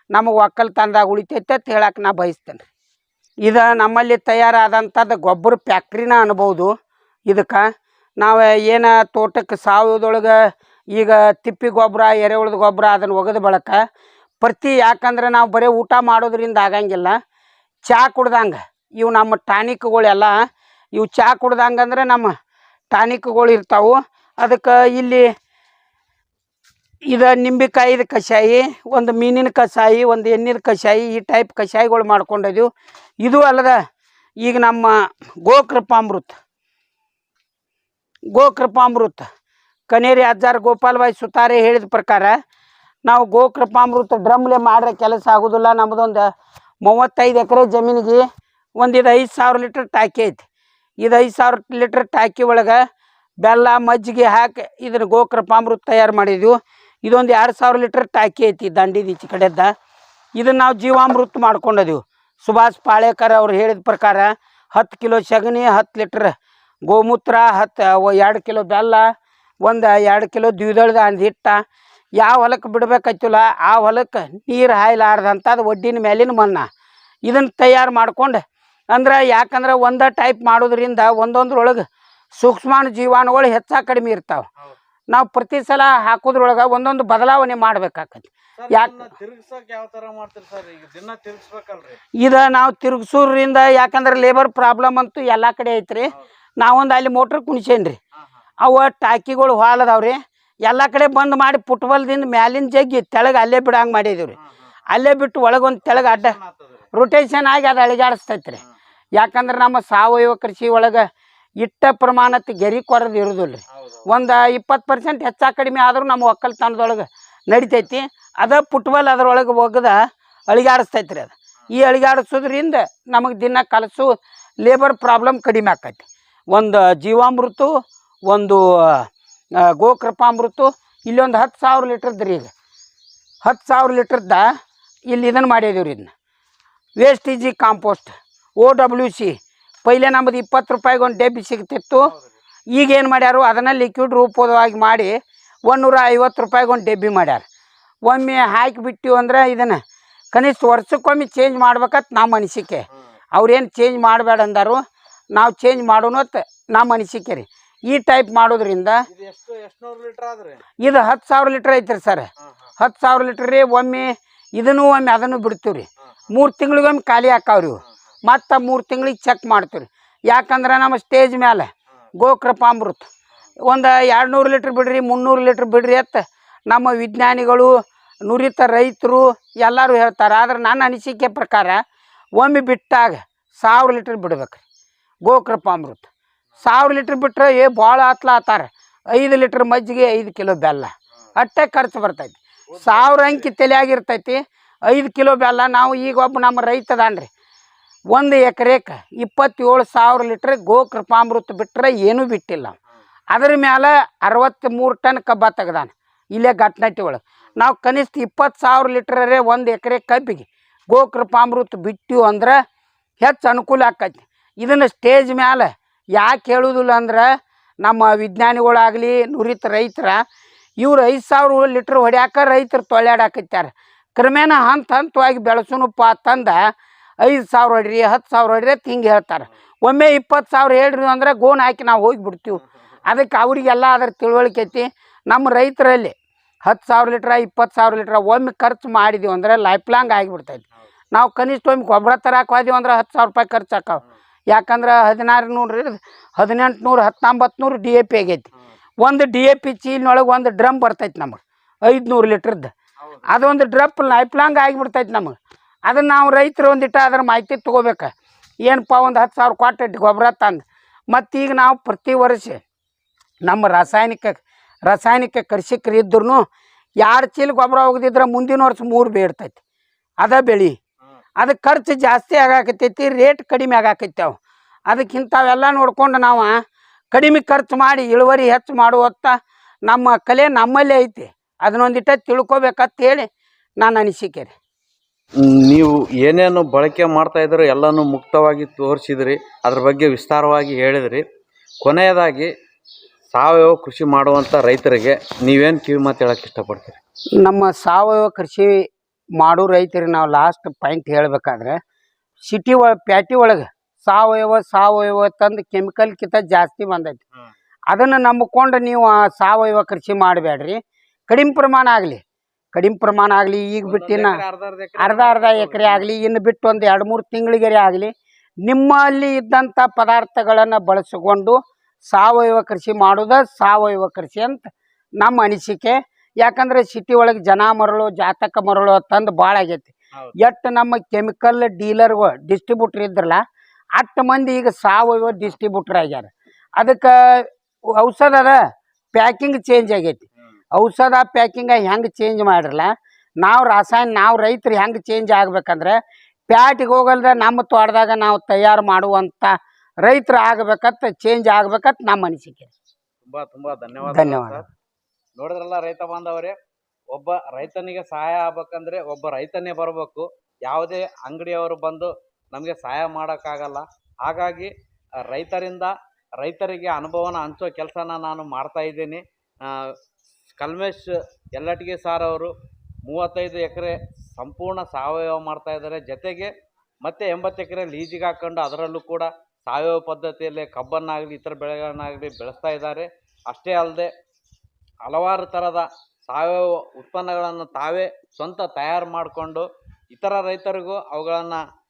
ನಮಗೆ ಒಕ್ಕಲ್ತನದಾಗ ಉಳಿತೈತೆ ಅಂತ ಹೇಳಕ್ಕೆ ನಾ ಬಯಸ್ತೇನೆ ಇದು ನಮ್ಮಲ್ಲಿ ತಯಾರಾದಂಥದ್ದು ಗೊಬ್ಬರ ಫ್ಯಾಕ್ಟ್ರಿನ ಅನ್ಬೋದು. ಇದಕ್ಕೆ ನಾವು ಏನು ತೋಟಕ್ಕೆ ಸಾವಯವದೊಳಗೆ ಈಗ ತಿಪ್ಪಿ ಗೊಬ್ಬರ ಎರೆಹುಳದ ಗೊಬ್ಬರ ಅದನ್ನು ಒಗೆದು ಬಳಕ ಪ್ರತಿ ಯಾಕಂದ್ರೆ ನಾವು ಬರೀ ಊಟ ಮಾಡೋದ್ರಿಂದ ಆಗಂಗಿಲ್ಲ. ಚಾ ಕುಡ್ದಂಗೆ ಇವು ನಮ್ಮ ಟಾನಿಕ್ಗಳೆಲ್ಲ ಇವು ಚಾ ಕುಡ್ದಂಗಂದ್ರೆ ನಮ್ಮ ಟಾನಿಕ್ಗಳು ಇರ್ತಾವೆ. ಅದಕ್ಕೆ ಇಲ್ಲಿ ಇದು ನಿಂಬೆಕಾಯಿದ ಕಷಾಯಿ, ಒಂದು ಮೀನಿನ ಕಷಾಯಿ, ಒಂದು ಎಣ್ಣಿನ ಕಷಾಯಿ ಈ ಟೈಪ್ ಕಷಾಯಿಗಳು ಮಾಡ್ಕೊಂಡಿದ್ದೀವಿ ಇದು ಅಲ್ಲದ ಈಗ ನಮ್ಮ ಗೋಕೃಪಾಮೃತ. ಗೋಕೃಪಾಮೃತ. ಕನೇರಿ ಅಜ್ಜಾರ್ ಗೋಪಾಲಬಾಯಿ ಸುತಾರೆ ಹೇಳಿದ ಪ್ರಕಾರ, ನಾವು ಗೋಕೃಪಾಮೃತ ಡ್ರಮ್ಲೆ ಮಾಡ್ರೆ ಕೆಲಸ ಆಗೋದಿಲ್ಲ. ನಮ್ಮದೊಂದು ಮೂವತ್ತೈದು ಎಕರೆ ಜಮೀನಿಗೆ ಒಂದು ಇದು ಐದು ಸಾವಿರ ಲೀಟ್ರ್ ಟಾಕಿ ಐತಿ. ಇದು ಐದು ಸಾವಿರ ಲೀಟ್ರ್ ಟಾಕಿ ಒಳಗೆ ಬೆಲ್ಲ, ಮಜ್ಜಿಗೆ ಹಾಕಿ ಇದನ್ನು ಗೋಕೃಪಾಮೃತ ತಯಾರು ಮಾಡಿದ್ವಿ. ಇದೊಂದು ಎರಡು ಸಾವಿರ ಲೀಟ್ರ್ ಟಾಕಿ ಐತಿ ದಂಡಿದ ಈಚೆ ಕಡೆದ ಇದನ್ನು ನಾವು ಜೀವಾಮೃತ ಮಾಡ್ಕೊಂಡಿದೀವಿ. ಸುಭಾಷ್ ಪಾಳೇಕರ್ ಅವ್ರು ಹೇಳಿದ ಪ್ರಕಾರ, ಹತ್ತು ಕಿಲೋ ಸಗಣಿ, ಹತ್ತು ಲೀಟ್ರ್ ಗೋಮೂತ್ರ ಹತ್ತು ಎರಡು ಕಿಲೋ ಬೆಲ್ಲ ಒಂದು ಎರಡು ಕಿಲೋ ದ್ವಿದಳದ ಅಂದ್ ಹಿಟ್ಟ ಯಾವ ಹೊಲಕ್ಕೆ ಬಿಡ್ಬೇಕಾಯ್ತಿಲ್ಲ ಆ ಹೊಲಕ್ಕೆ ನೀರು ಹಾಯ್ಲಾರ್ದಂಥದ್ದು ಒಡ್ಡಿನ ಮೇಲಿನ ಮಣ್ಣ. ಇದನ್ನು ತಯಾರು ಮಾಡ್ಕೊಂಡು ಅಂದ್ರೆ ಯಾಕಂದ್ರೆ ಒಂದೇ ಟೈಪ್ ಮಾಡೋದ್ರಿಂದ ಒಂದೊಂದ್ರೊಳಗೆ ಸೂಕ್ಷ್ಮಾಣು ಜೀವಾಣುಗಳು ಹೆಚ್ಚಾ ಕಡಿಮೆ ಇರ್ತಾವೆ. ನಾವು ಪ್ರತಿ ಸಲ ಹಾಕೋದ್ರೊಳಗೆ ಒಂದೊಂದು ಬದಲಾವಣೆ ಮಾಡ್ಬೇಕಾಕತಿ ಯಾಕೆ ಇದು ನಾವು ತಿರುಗಿಸೋದ್ರಿಂದ ಯಾಕಂದ್ರೆ ಲೇಬರ್ ಪ್ರಾಬ್ಲಮ್ ಅಂತೂ ಎಲ್ಲ ಕಡೆ ಐತ್ರಿ. ನಾವೊಂದು ಅಲ್ಲಿ ಮೋಟ್ರ್ ಕುಣಿಸೇನ್ರಿ. ಅವ ಟಾಕಿಗಳು ಹಾಲ್ ಅದಾವ್ರಿ ಎಲ್ಲ ಕಡೆ ಬಂದ್ ಮಾಡಿ ಫುಟ್ಬಾಲ್ದಿಂದ ಮ್ಯಾಲಿನ ಜಗ್ಗಿ ತೆಳಗೆ ಅಲ್ಲೇ ಬಿಡಂಗೆ ಹಾ ಅಲ್ಲೇ ಬಿಟ್ಟು ಒಳಗೊಂದು ತೆಳಗೆ ಅಡ್ಡ? ರೊಟೇಷನ್ ಆಗಿ ಅದು ಅಳಿಗಾಡಿಸ್ತೈತ್ರಿ. ರೀ ಯಾಕಂದ್ರೆ ನಮ್ಮ ಸಾವಯವ ಕೃಷಿ ಒಳಗೆ ಇಟ್ಟ ಪ್ರಮಾಣಕ್ಕೆ ಗೆರಿ ಕೊರದು ಇರೋದಿಲ್ಲ ರೀ ಒಂದು ಇಪ್ಪತ್ತು ಪರ್ಸೆಂಟ್ ಹೆಚ್ಚಾ ಕಡಿಮೆ ಆದರೂ ನಮ್ಮ ಒಕ್ಕಲ್ತನದೊಳಗೆ ನಡಿತೈತಿ. ಅದ ಫುಟ್ಬಾಲ್ ಅದ್ರೊಳಗೆ ಒಗದ ಅಳಿಗಾಡಿಸ್ತೈತ್ರಿ ಅದು. ಈ ಅಳಿಗಾಡಿಸೋದ್ರಿಂದ ನಮಗೆ ದಿನ ಕಲಸು ಲೇಬರ್ ಪ್ರಾಬ್ಲಮ್ ಕಡಿಮೆ ಆಕೈತಿ. ಒಂದು ಜೀವಾಮೃತ, ಒಂದು ಗೋಕೃಪಾಮೃತ, ಇಲ್ಲೊಂದು ಹತ್ತು ಸಾವಿರ ಲೀಟ್ರದ್ದು ರೀ ಈಗ ಹತ್ತು ಸಾವಿರ ಲೀಟ್ರದ್ದ ಇಲ್ಲಿ ಇದನ್ನು ಮಾಡಿದೀವಿ ರೀ ಇದನ್ನ wastage compost O W C ಪೈಲೆ ನಮ್ಮದು ಇಪ್ಪತ್ತು ರೂಪಾಯಿಗೆ ಒಂದು ಡಬ್ಬಿ ಸಿಗ್ತಿತ್ತು. ಈಗ ಏನು ಮಾಡ್ಯಾರು, ಅದನ್ನು ಲಿಕ್ವಿಡ್ ರೂಪವಾಗಿ ಮಾಡಿ ಒಂದೂರ ಐವತ್ತು ರೂಪಾಯಿಗೆ ಒಂದು ಡೆಬ್ಬಿ ಮಾಡ್ಯಾರ ಒಮ್ಮೆ ಹಾಕಿಬಿಟ್ಟಿವು ಅಂದ್ರೆ ಇದನ್ನು ಕನಿಷ್ಠ ವರ್ಷಕ್ಕೊಮ್ಮೆ ಚೇಂಜ್ ಮಾಡ್ಬೇಕಂತ ನಮ್ಮ ಅನಿಸಿಕೆ. ಅವ್ರೇನು ಚೇಂಜ್ ಮಾಡಬೇಡ ಅಂದಾರು ನಾವು ಚೇಂಜ್ ಮಾಡೋಣ ಅಂತ ನಮ್ಮ ಅನಿಸಿಕೆ ರೀ. ಈ ಟೈಪ್ ಮಾಡೋದ್ರಿಂದ ಇದು ಎಷ್ಟು ಎಷ್ಟ್ನೂರು ಲೀಟರ್ ಆದ್ರಿ? ಇದು ಹತ್ತು ಸಾವಿರ ಲೀಟ್ರ್ ಐತ್ರಿ ಸರ್ ಹತ್ತು ಸಾವಿರ ಲೀಟ್ರ್ ರೀ ಒಮ್ಮೆ ಇದನ್ನು ಒಮ್ಮೆ ಅದನ್ನು ಬಿಡ್ತೀವಿ ರೀ. ಮೂರು ತಿಂಗಳಿಗೊಮ್ಮೆ ಖಾಲಿ ಹಾಕಾವ್ರಿ ಮತ್ತು ಮೂರು ತಿಂಗಳಿಗೆ ಚೆಕ್ ಮಾಡ್ತೀವಿ ಯಾಕಂದ್ರೆ ನಮ್ಮ ಸ್ಟೇಜ್ ಮೇಲೆ ಗೋಕೃಪಾಮೃತ. ಒಂದು ಎರಡು ನೂರು ಲೀಟ್ರ್ ಬಿಡ್ರಿ ಮುನ್ನೂರು ಲೀಟ್ರ್ ಬಿಡ್ರಿ ಅಂತ ನಮ್ಮ ವಿಜ್ಞಾನಿಗಳು ನುರಿತ ರೈತರು ಎಲ್ಲರೂ ಹೇಳ್ತಾರೆ. ಆದ್ರೆ ನನ್ನ ಅನಿಸಿಕೆ ಪ್ರಕಾರ ಒಮ್ಮೆ ಬಿಟ್ಟಾಗ ಸಾವಿರ ಲೀಟ್ರ್ ಬಿಡ್ಬೇಕು ರೀ ಗೋಕೃಪಾಮೃತ ಸಾವಿರ ಲೀಟ್ರ್ ಬಿಟ್ರೆ ಏ ಭಾಳ ಆತಾರೆ. ಐದು ಲೀಟ್ರ್ ಮಜ್ಜಿಗೆ, ಐದು ಕಿಲೋ ಬೆಲ್ಲ. ಅಷ್ಟೇ ಖರ್ಚು ಬರ್ತೈತಿ. ಸಾವಿರ ಅಂಕಿ ತಲೆಯಾಗಿರ್ತೈತಿ, ಐದು ಕಿಲೋ ಬೆಲ್ಲ. ನಾವು ಈಗ ಒಬ್ಬ ನಮ್ಮ ರೈತ ಅದಾನ್ರಿ ಒಂದು ಎಕರೆಗೆ ಇಪ್ಪತ್ತೇಳು ಸಾವಿರ ಲೀಟ್ರ್ ಗೋಕೃಪಾಮೃತ ಬಿಟ್ಟರೆ ಏನೂ ಬಿಟ್ಟಿಲ್ಲ. ಅದ್ರ ಮೇಲೆ ಅರವತ್ತ್ ಮೂರು ಟನ್ ಕಬ್ಬ ತೆಗ್ದಾನ. ಇಲ್ಲೇ ಘಟ್ನಟ್ಟಿ ಒಳಗೆ ನಾವು ಕನಿಷ್ಠ ಇಪ್ಪತ್ತು ಸಾವಿರ ಲೀಟ್ರರೇ ಒಂದು ಎಕರೆ ಕಬ್ಬಿಗೆ ಗೋಕೃಪಾಮೃತ ಬಿಟ್ಟಿವು ಅಂದ್ರೆ ಹೆಚ್ಚು ಅನುಕೂಲ ಆಕೈತಿ. ಇದನ್ನು ಸ್ಟೇಜ್ ಮೇಲೆ ಯಾಕೆ ಹೇಳುವುದಿಲ್ಲ ಅಂದ್ರೆ ನಮ್ಮ ವಿಜ್ಞಾನಿಗಳಾಗಲಿ ನುರಿತ ರೈತರ, ಇವ್ರು ಐದು ಸಾವಿರ ಲೀಟ್ರ್ ಹೊಡ್ಯಾಕ ರೈತರು ತೊಳ್ಯಾಡಾಕತ್ಯಾರ. ಕ್ರಮೇಣ ಹಂತ ಹಂತವಾಗಿ ಬೆಳೆಸೋನಪ್ಪ ತಂದ ಐದು ಸಾವಿರ ಹೊಡ್ರಿ, ಹತ್ತು ಸಾವಿರ ಹೊಡ್ರಿ ಅಂತ ಹೇಳ್ತಾರೆ. ಒಮ್ಮೆ ಇಪ್ಪತ್ತು ಸಾವಿರ ಹೇಳ್ರಿ ಅಂದ್ರೆ ಗೋನ್ ಹಾಕಿ ನಾವು ಹೋಗಿ ಬಿಡ್ತೀವಿ. ಅದಕ್ಕೆ ಅವರಿಗೆಲ್ಲ ಅದ್ರ ತಿಳುವಳಿಕೆ ನಮ್ಮ ರೈತರಲ್ಲಿ ಹತ್ತು ಸಾವಿರ ಲೀಟ್ರ, ಇಪ್ಪತ್ತು ಸಾವಿರ ಲೀಟ್ರ ಒಮ್ಮೆ ಖರ್ಚು ಮಾಡಿದೀವಿ ಅಂದ್ರೆ ಲೈಫ್ ಲಾಂಗ್ ಆಗಿಬಿಡ್ತೈತಿ. ನಾವು ಕನಿಷ್ಠ ಒಮ್ಮೆ ಗೊಬ್ಬರ ತರಕ್ಕೆ ಹೋದೀವಿ ಅಂದ್ರೆ ಹತ್ತು ಸಾವಿರ ರೂಪಾಯಿ ಖರ್ಚು ಆಕಾವ ಯಾಕಂದ್ರೆ ಹದಿನಾರು ನೂರು ಹದಿನೆಂಟು ನೂರು ಹತ್ತೊಂಬತ್ತು ನೂರು ಡಿ ಎ ಪಿ ಆಗೈತಿ. ಒಂದು ಡಿ ಎ ಪಿ ಚೀಲಿನೊಳಗೆ ಒಂದು ಡ್ರಮ್ ಬರ್ತೈತಿ ನಮಗೆ ಐದುನೂರು ಲೀಟ್ರದ್ದು. ಅದೊಂದು ಡ್ರಪ್ ಲೈಫ್ ಲಾಂಗ್ ಆಗಿಬಿಡ್ತೈತಿ ನಮಗೆ. ಅದನ್ನು ನಾವು ರೈತರು ಒಂದಿಟ್ಟು ಅದ್ರ ಮಾಹಿತಿ ತೊಗೋಬೇಕು. ಏನಪ್ಪ ಒಂದು ಹತ್ತು ಸಾವಿರ ಕೊಟ್ಟು ಗೊಬ್ಬರ ತಂದು. ಈಗ ನಾವು ಪ್ರತಿ ವರ್ಷ ನಮ್ಮ ರಾಸಾಯನಿಕ ರಾಸಾಯನಿಕ ಕೃಷಿಕರು ಇದ್ರೂ ಎರಡು ಚೀಲ ಗೊಬ್ಬರ ಹೋಗದಿದ್ರೆ ಮುಂದಿನ ವರ್ಷ ಮೂರು ಬೇಡ್ತೈತಿ ಅದ ಬೆಳೆ. ಅದಕ್ಕೆ ಖರ್ಚು ಜಾಸ್ತಿ ಆಗಾಕತ್ತೈತಿ ರೇಟ್ ಕಡಿಮೆ ಆಗಾಕೈತಿ ಅವು ಅದಕ್ಕೆ ಇಂಥವೆಲ್ಲ ನೋಡ್ಕೊಂಡು ನಾವು ಕಡಿಮೆ ಖರ್ಚು ಮಾಡಿ ಇಳುವರಿ ಹೆಚ್ಚು ಮಾಡುವತ್ತ ನಮ್ಮ ಕಲೆ ನಮ್ಮಲ್ಲೇ ಐತಿ. ಅದನ್ನೊಂದಿಟ್ಟ ತಿಳ್ಕೊಬೇಕಂತ ಹೇಳಿ ನಾನು ಅನಿಸಿಕೆ ರೀ ನೀವು ಏನೇನು ಬಳಕೆ ಮಾಡ್ತಾ ಇದ್ದೀರೋ ಎಲ್ಲನೂ ಮುಕ್ತವಾಗಿ ತೋರಿಸಿದ್ರಿ ಅದ್ರ ಬಗ್ಗೆ ವಿಸ್ತಾರವಾಗಿ ಹೇಳಿದ್ರಿ. ಕೊನೆಯದಾಗಿ ಸಾವಯವ ಕೃಷಿ ಮಾಡುವಂಥ ರೈತರಿಗೆ ನೀವೇನು ಕಿವಿ ಮಾತು ಹೇಳಕ್ಕೆ ಇಷ್ಟಪಡ್ತೀರಿ? ನಮ್ಮ ಸಾವಯವ ಕೃಷಿ ಮಾಡೋ ರೈತರಿಗೆ ನಾವು ಲಾಸ್ಟ್ ಪಾಯಿಂಟ್ ಹೇಳಬೇಕಾದ್ರೆ ಸಿಟಿ ಒಳ ಪ್ಯಾಟಿ ಒಳಗೆ ಸಾವಯವ ಸಾವಯವ ತಂದು ಕೆಮಿಕಲ್ಕಿಂತ ಜಾಸ್ತಿ ಬಂದೈತಿ. ಅದನ್ನು ನಂಬಿಕೊಂಡು ನೀವು ಆ ಸಾವಯವ ಕೃಷಿ ಮಾಡಬೇಡ್ರಿ. ಕಡಿಮೆ ಪ್ರಮಾಣ ಆಗಲಿ. ಕಡಿಮೆ ಪ್ರಮಾಣ ಆಗಲಿ ಈಗ ಬಿಟ್ಟಿನ ಅರ್ಧ ಅರ್ಧ ಎಕರೆ ಆಗಲಿ ಇನ್ನು ಬಿಟ್ಟು ಒಂದು ಎರಡು ಮೂರು ತಿಂಗಳಿಗೆ ಆಗಲಿ ನಿಮ್ಮಲ್ಲಿ ಇದ್ದಂಥ ಪದಾರ್ಥಗಳನ್ನು ಬಳಸಿಕೊಂಡು ಸಾವಯವ ಕೃಷಿ ಮಾಡೋದ ಸಾವಯವ ಕೃಷಿ ಅಂತ ನಮ್ಮ ಅನಿಸಿಕೆ. ಯಾಕಂದ್ರೆ ಸಿಟಿ ಒಳಗೆ ಜನ ಮರಳು ಜಾತಕ ಮರಳು ತಂದು ಭಾಳ ಆಗೈತಿ. ಎಟ್ಟು ನಮ್ಮ ಕೆಮಿಕಲ್ ಡೀಲರ್ಗಳು ಡಿಸ್ಟ್ರಿಬ್ಯೂಟರ್ ಇದ್ರಲ್ಲ ಅಷ್ಟು ಮಂದಿ ಈಗ ಸಾವಯವ ಡಿಸ್ಟ್ರಿಬ್ಯೂಟರ್ ಆಗ್ಯಾರ. ಅದಕ್ಕೆ ಔಷಧ ಅದ ಪ್ಯಾಕಿಂಗ್ ಚೇಂಜ್ ಆಗೈತಿ. ಔಷಧ ಪ್ಯಾಕಿಂಗ್ ಹೆಂಗೆ ಚೇಂಜ್ ಮಾಡಿರಲ್ಲ ನಾವು ರಾಸಾಯನ ನಾವು ರೈತರು ಹೆಂಗೆ ಚೇಂಜ್ ಆಗ್ಬೇಕಂದ್ರೆ ಪ್ಯಾಟಿಗೆ ಹೋಗಲ್ದ ನಮ್ಮ ತೋಟದಾಗ ನಾವು ತಯಾರು ಮಾಡುವಂಥ ರೈತರು ಆಗ್ಬೇಕಂತ ಚೇಂಜ್ ಆಗ್ಬೇಕಂತ ನಮ್ಮ ಅನಿಸಿಕೆ. ತುಂಬಾ ತುಂಬಾ ಧನ್ಯವಾದ. ಧನ್ಯವಾದ. ನೋಡಿದ್ರಲ್ಲ ರೈತ ಬಾಂಧವರೇ, ಒಬ್ಬ ರೈತನಿಗೆ ಸಹಾಯ ಆಗ್ಬೇಕಂದ್ರೆ ಒಬ್ಬ ರೈತನೇ ಬರಬೇಕು. ಯಾವುದೇ ಅಂಗಡಿಯವರು ಬಂದು ನಮಗೆ ಸಹಾಯ ಮಾಡೋಕ್ಕಾಗಲ್ಲ. ಹಾಗಾಗಿ ರೈತರಿಂದ ರೈತರಿಗೆ ಅನುಭವನ ಹಂಚೋ ಕೆಲಸನ ನಾನು ಮಾಡ್ತಾ ಇದ್ದೀನಿ. ಕಲ್ಮೇಶ್ ಎಲ್ಲಟಿಗೆ ಸಾರ್ ಅವರು ಮೂವತ್ತೈದು ಎಕರೆ ಸಂಪೂರ್ಣ ಸಾವಯವ ಮಾಡ್ತಾ ಇದ್ದಾರೆ. ಜೊತೆಗೆ ಮತ್ತೆ ಎಂಬತ್ತು ಎಕರೆ ಲೀಜಿಗೆ ಹಾಕ್ಕೊಂಡು ಅದರಲ್ಲೂ ಕೂಡ ಸಾವಯವ ಪದ್ಧತಿಯಲ್ಲಿ ಕಬ್ಬನ್ನಾಗಲಿ, ಇತರ ಬೆಳೆಗಳನ್ನಾಗಲಿ ಬೆಳೆಸ್ತಾ ಇದ್ದಾರೆ. ಅಷ್ಟೇ ಅಲ್ಲದೆ ಹಲವಾರು ಥರದ ಸಾವಯವ ಉತ್ಪನ್ನಗಳನ್ನು ತಾವೇ ಸ್ವಂತ ತಯಾರು ಮಾಡಿಕೊಂಡು ಇತರ ರೈತರಿಗೂ ಅವುಗಳನ್ನು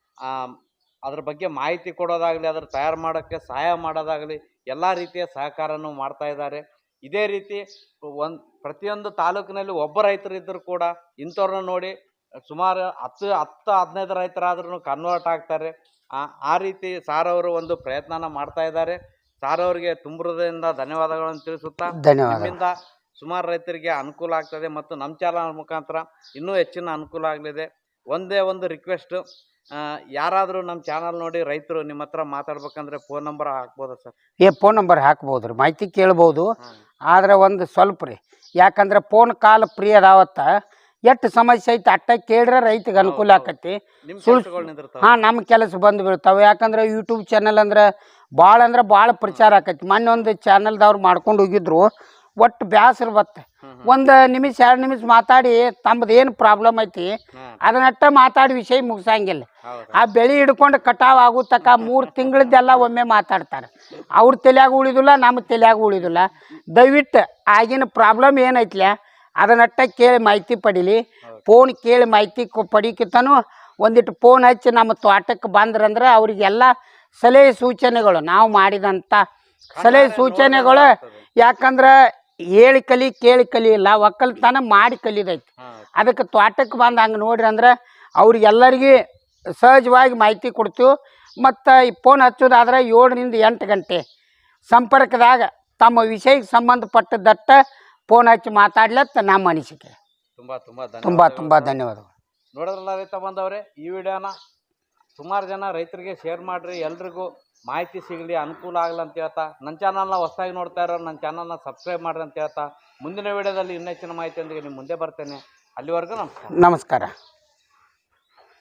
ಅದ್ರ ಬಗ್ಗೆ ಮಾಹಿತಿ ಕೊಡೋದಾಗಲಿ, ಅದ್ರ ತಯಾರು ಮಾಡೋಕ್ಕೆ ಸಹಾಯ ಮಾಡೋದಾಗಲಿ ಎಲ್ಲ ರೀತಿಯ ಸಹಕಾರನೂ ಮಾಡ್ತಾ ಇದ್ದಾರೆ. ಇದೇ ರೀತಿ ಒಂದು, ಪ್ರತಿಯೊಂದು ತಾಲೂಕಿನಲ್ಲಿ ಒಬ್ಬ ರೈತರು ಇದ್ದರೂ ಕೂಡ ಇಂಥವ್ರನ್ನ ನೋಡಿ ಸುಮಾರು ಹತ್ತು ಹತ್ತು, ಹದಿನೈದು ರೈತರಾದ್ರೂ ಕನ್ವರ್ಟ್ ಆಗ್ತಾರೆ. ಆ- ರೀತಿ ಸಾರ್ ಅವರು ಒಂದು ಪ್ರಯತ್ನನ ಮಾಡ್ತಾ ಇದ್ದಾರೆ. ಸಾರ್ ಅವರಿಗೆ ತುಂಬ ಹೃದಯದಿಂದ ಧನ್ಯವಾದಗಳನ್ನು ತಿಳಿಸುತ್ತಾ ಧನ್ಯವಾದ ಸುಮಾರು ರೈತರಿಗೆ ಅನುಕೂಲ ಆಗ್ತದೆ ಮತ್ತು ನಮ್ಮ ಚಾನಲ್ ಮುಖಾಂತರ ಇನ್ನೂ ಹೆಚ್ಚಿನ ಅನುಕೂಲ ಆಗಲಿದೆ. ಒಂದೇ ಒಂದು ರಿಕ್ವೆಸ್ಟು ಯಾರಾದರೂ ನಮ್ಮ ಚಾನಲ್ ನೋಡಿ ರೈತರು ನಿಮ್ಮ ಹತ್ರ ಮಾತಾಡ್ಬೇಕಂದ್ರೆ ಫೋನ್ ನಂಬರ್ ಹಾಕ್ಬೋದಾ ಸರ್? ಏ ಫೋನ್ ನಂಬರ್ ಹಾಕ್ಬೋದು ರೀ ಮಾಹಿತಿ ಕೇಳ್ಬೋದು. ಆದರೆ ಒಂದು ಸ್ವಲ್ಪ ರೀ ಯಾಕಂದ್ರೆ ಫೋನ್ ಕಾಲ್ ಫ್ರೀ ಅದಾವತ್ತ. ಎಷ್ಟು ಸಮಸ್ಯೆ ಐತಿ ಅಟ್ಟ ಕೇಳ್ರೆ ರೈತಗೆ ಅನುಕೂಲ. ಆಕತಿ ಹಾಂ ನಮ್ಮ ಕೆಲಸ ಬಂದು ಬೀಳ್ತಾವೆ ಯಾಕಂದ್ರೆ ಯೂಟ್ಯೂಬ್ ಚಾನಲ್ ಅಂದ್ರೆ ಭಾಳ ಅಂದ್ರೆ ಭಾಳ ಪ್ರಚಾರ ಆಕತಿ ಮೊನ್ನೆ ಒಂದು ಚಾನಲ್ದವ್ರು ಮಾಡ್ಕೊಂಡು ಹೋಗಿದ್ರು. ಒಟ್ಟು ಬ್ಯಾಸರ್ ಬತ್ತೆ ಒಂದು ನಿಮಿಷ ಎರಡು ನಿಮಿಷ ಮಾತಾಡಿ ತಮ್ಮದು ಏನು ಪ್ರಾಬ್ಲಮ್ ಐತಿ ಅದನ್ನಟ್ಟ ಮಾತಾಡಿ ವಿಷಯ ಮುಗಿಸಂಗಿಲ್ಲ. ಆ ಬೆಳೆ ಹಿಡ್ಕೊಂಡು ಕಟಾವ್ ಆಗೋ ತಕ್ಕ ಮೂರು ತಿಂಗಳದ್ದೆಲ್ಲ ಒಮ್ಮೆ ಮಾತಾಡ್ತಾರೆ. ಅವ್ರ ತಲೆಯಾಗ ಉಳಿದಿಲ್ಲ ನಮ್ಮ ತಲೆಯಾಗ ಉಳಿದಿಲ್ಲ. ದಯವಿಟ್ಟು ಆಗಿನ ಪ್ರಾಬ್ಲಮ್ ಏನೈತ್ಲ ಅದನ್ನಟ್ಟ ಕೇಳಿ ಮಾಹಿತಿ ಪಡೀಲಿ. ಫೋನ್ ಕೇಳಿ ಮಾಹಿತಿ ಪಡೀಕಿತನು ಒಂದಿಟ್ಟು ಫೋನ್ ಹಚ್ಚಿ ನಮ್ಮ ತೋಟಕ್ಕೆ ಬಂದ್ರಂದ್ರೆ ಅವರಿಗೆಲ್ಲ ಸಲಹೆ ಸೂಚನೆಗಳು ನಾವು ಮಾಡಿದಂಥ ಸಲಹೆ ಸೂಚನೆಗಳು ಯಾಕಂದ್ರೆ ಹೇಳಿ ಕಲಿ ಕೇಳಿ ಕಲಿ ಇಲ್ಲ ಒಕ್ಕಲ್ತನ ಮಾಡಿ ಕಲಿದೈತಿ. ಅದಕ್ಕೆ ತೋಟಕ್ಕೆ ಬಂದ ಹಂಗೆ ನೋಡ್ರಿ ಅಂದ್ರೆ ಅವ್ರಿಗೆಲ್ಲರಿಗೆ ಸಹಜವಾಗಿ ಮಾಹಿತಿ ಕೊಡ್ತೀವಿ. ಮತ್ತು ಈ ಫೋನ್ ಹಚ್ಚೋದಾದ್ರೆ ಏಳರಿಂದ ಎಂಟು ಗಂಟೆ ಸಂಪರ್ಕದಾಗ ತಮ್ಮ ವಿಷಯಕ್ಕೆ ಸಂಬಂಧಪಟ್ಟದಟ್ಟ ಫೋನ್ ಹಚ್ಚಿ ಮಾತಾಡ್ಲತ್ತ ನಮ್ಮ ಅನಿಸಿಕೆ ತುಂಬಾ ತುಂಬಾ ತುಂಬ ತುಂಬ ಧನ್ಯವಾದಗಳು. ನೋಡಿದ್ರಲ್ಲ ರೈತ ಬಂದವ್ರೆ ಈ ವಿಡಿಯೋನ ಸುಮಾರು ಜನ ರೈತರಿಗೆ ಶೇರ್ ಮಾಡಿರಿ ಎಲ್ರಿಗೂ ಮಾಹಿತಿ ಸಿಗಲಿ ಅನುಕೂಲ ಆಗಲಿ ಅಂತ ಹೇಳ್ತಾ ನನ್ನ ಚಾನಲ್ನ ಹೊಸದಾಗಿ ನೋಡ್ತಾ ಇರೋರು ನನ್ನ ಚಾನಲ್ನ ಸಬ್ಸ್ಕ್ರೈಬ್ ಮಾಡ್ರಿ ಅಂತ ಹೇಳ್ತಾ ಮುಂದಿನ ವಿಡಿಯೋದಲ್ಲಿ ಇನ್ನೂ ಹೆಚ್ಚಿನ ಮಾಹಿತಿಯೊಂದಿಗೆ ನಿಮ್ಮ ಮುಂದೆ ಬರ್ತೇನೆ. ಅಲ್ಲಿವರೆಗೂ ನಮಸ್ಕಾರ. ನಮಸ್ಕಾರ.